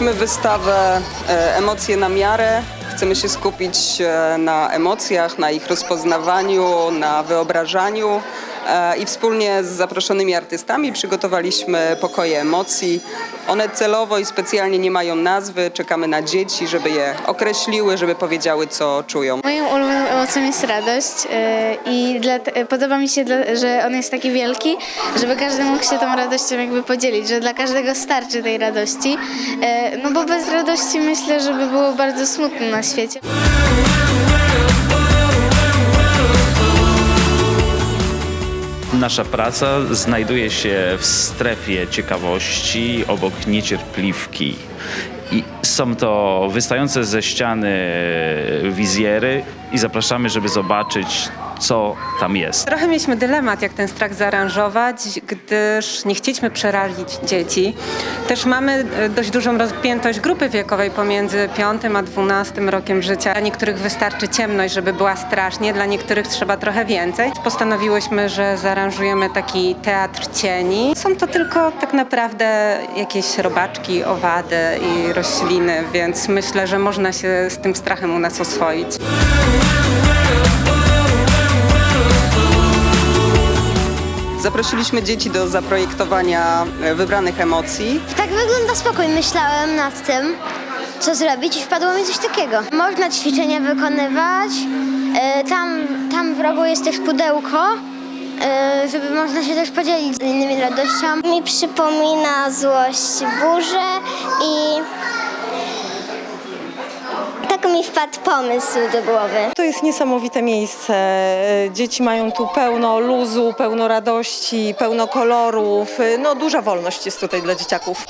wystawę e, Emocje na miarę. Chcemy się skupić e, na emocjach, na ich rozpoznawaniu, na wyobrażaniu. E, I wspólnie z zaproszonymi artystami przygotowaliśmy pokoje emocji. One celowo i specjalnie nie mają nazwy. Czekamy na dzieci, żeby je określiły, żeby powiedziały, co czują. Moją ulubioną emocją jest radość yy, i dla, podoba mi się, że on jest taki wielki, żeby każdy mógł się tą radością jakby podzielić, że dla każdego starczy tej radości. No bo bez radości myślę, że by było bardzo smutno na świecie. Nasza praca znajduje się w strefie ciekawości obok niecierpliwki. I są to wystające ze ściany wizjery i zapraszamy, żeby zobaczyć, co tam jest. Trochę mieliśmy dylemat, jak ten strach zaaranżować, gdyż nie chcieliśmy przerazić dzieci. Też mamy e, dość dużą rozpiętość grupy wiekowej pomiędzy 5 a 12 rokiem życia. Dla niektórych wystarczy ciemność, żeby była strasznie, dla niektórych trzeba trochę więcej. Postanowiłyśmy, że zaaranżujemy taki teatr cieni. Są to tylko tak naprawdę jakieś robaczki, owady i rośliny, więc myślę, że można się z tym strachem u nas oswoić. Zaprosiliśmy dzieci do zaprojektowania e, wybranych emocji. Tak wygląda spokój. Myślałem nad tym, co zrobić i wpadło mi coś takiego. Można ćwiczenia wykonywać. E, Tam, tam w rogu jest też pudełko, e, żeby można się też podzielić z innymi radościami. Mi przypomina złość burzę i mi wpadł pomysł do głowy. To jest niesamowite miejsce. Dzieci mają tu pełno luzu, pełno radości, pełno kolorów. No, duża wolność jest tutaj dla dzieciaków.